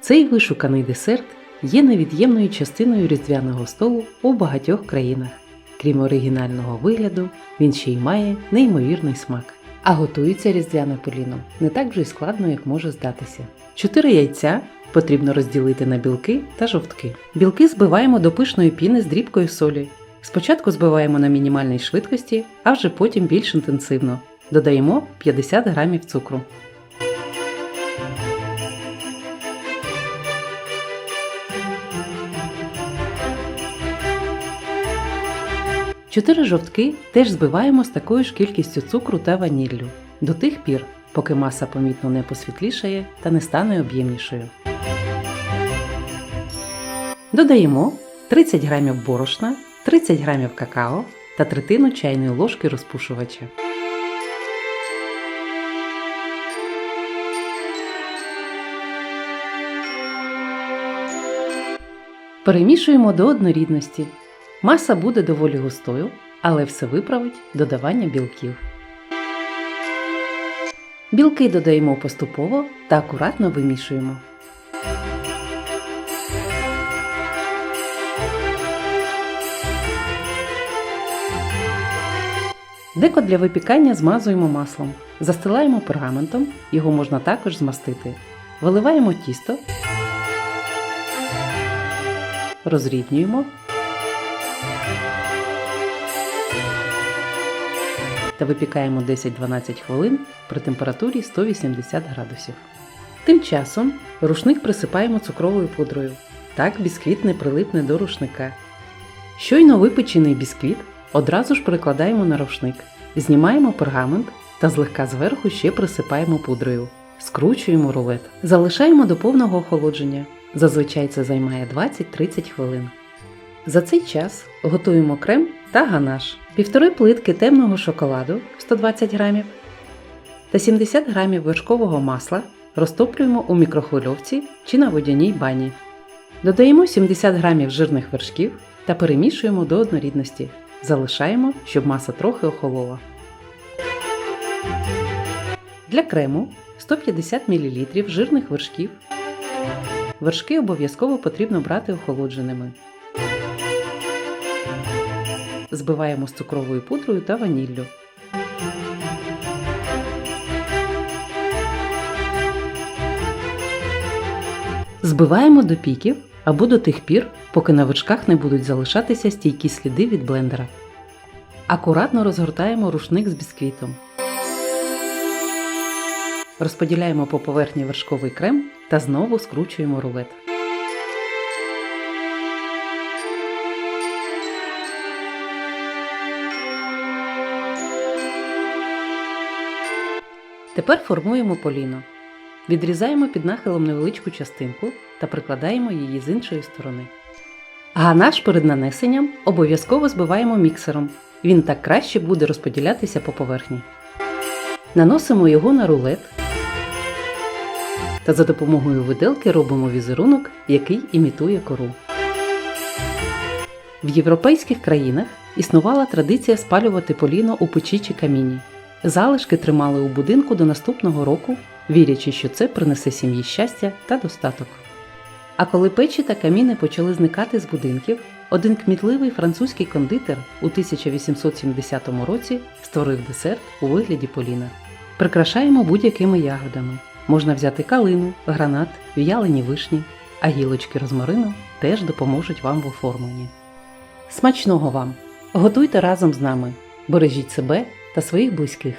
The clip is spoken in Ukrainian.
Цей вишуканий десерт є невід'ємною частиною різдвяного столу у багатьох країнах. Крім оригінального вигляду, він ще й має неймовірний смак. А готується різдвяне поліно не так вже й складно, як може здатися. Чотири яйця потрібно розділити на білки та жовтки. Білки збиваємо до пишної піни з дрібкою солі. Спочатку збиваємо на мінімальній швидкості, а вже потім більш інтенсивно. Додаємо 50 грамів цукру. Чотири жовтки теж збиваємо з такою ж кількістю цукру та ваніллю до тих пір, поки маса помітно не посвітлішає та не стане об'ємнішою. Додаємо 30 грамів борошна, 30 грамів какао та третину чайної ложки розпушувача. Перемішуємо до однорідності. Маса буде доволі густою, але все виправить додавання білків. Білки додаємо поступово та акуратно вимішуємо. Деко для випікання змазуємо маслом. Застилаємо пергаментом, його можна також змастити. Виливаємо тісто, розрівнюємо та випікаємо 10-12 хвилин при температурі 180 градусів. Тим часом рушник присипаємо цукровою пудрою. Так бісквіт не прилипне до рушника. Щойно випечений бісквіт одразу ж перекладаємо на рушник, знімаємо пергамент та злегка зверху ще присипаємо пудрою. Скручуємо рулет. Залишаємо до повного охолодження. Зазвичай це займає 20-30 хвилин. За цей час готуємо крем та ганаш, півтори плитки темного шоколаду 120 грамів та 70 грамів вершкового масла розтоплюємо у мікрохвильовці чи на водяній бані. Додаємо 70 грамів жирних вершків та перемішуємо до однорідності. Залишаємо, щоб маса трохи охолола. Для крему 150 мл жирних вершків. Вершки обов'язково потрібно брати охолодженими. Збиваємо з цукровою пудрою та ваніллю. Збиваємо до піків або до тих пір, поки на вершках не будуть залишатися стійкі сліди від блендера. Акуратно розгортаємо рушник з бісквітом. Розподіляємо по поверхні вершковий крем та знову скручуємо рулет. Тепер формуємо поліно. Відрізаємо під нахилом невеличку частинку та прикладаємо її з іншої сторони. Ганаш перед нанесенням обов'язково збиваємо міксером. Він так краще буде розподілятися по поверхні. Наносимо його на рулет та за допомогою виделки робимо візерунок, який імітує кору. В європейських країнах існувала традиція спалювати поліно у печі чи каміні. Залишки тримали у будинку до наступного року, вірячи, що це принесе сім'ї щастя та достаток. А коли печі та каміни почали зникати з будинків, один кмітливий французький кондитер у 1870 році створив десерт у вигляді поліна. Прикрашаємо будь-якими ягодами. Можна взяти калину, гранат, в'ялені вишні, а гілочки розмарину теж допоможуть вам в оформленні. Смачного вам! Готуйте разом з нами, бережіть себе та своїх близьких.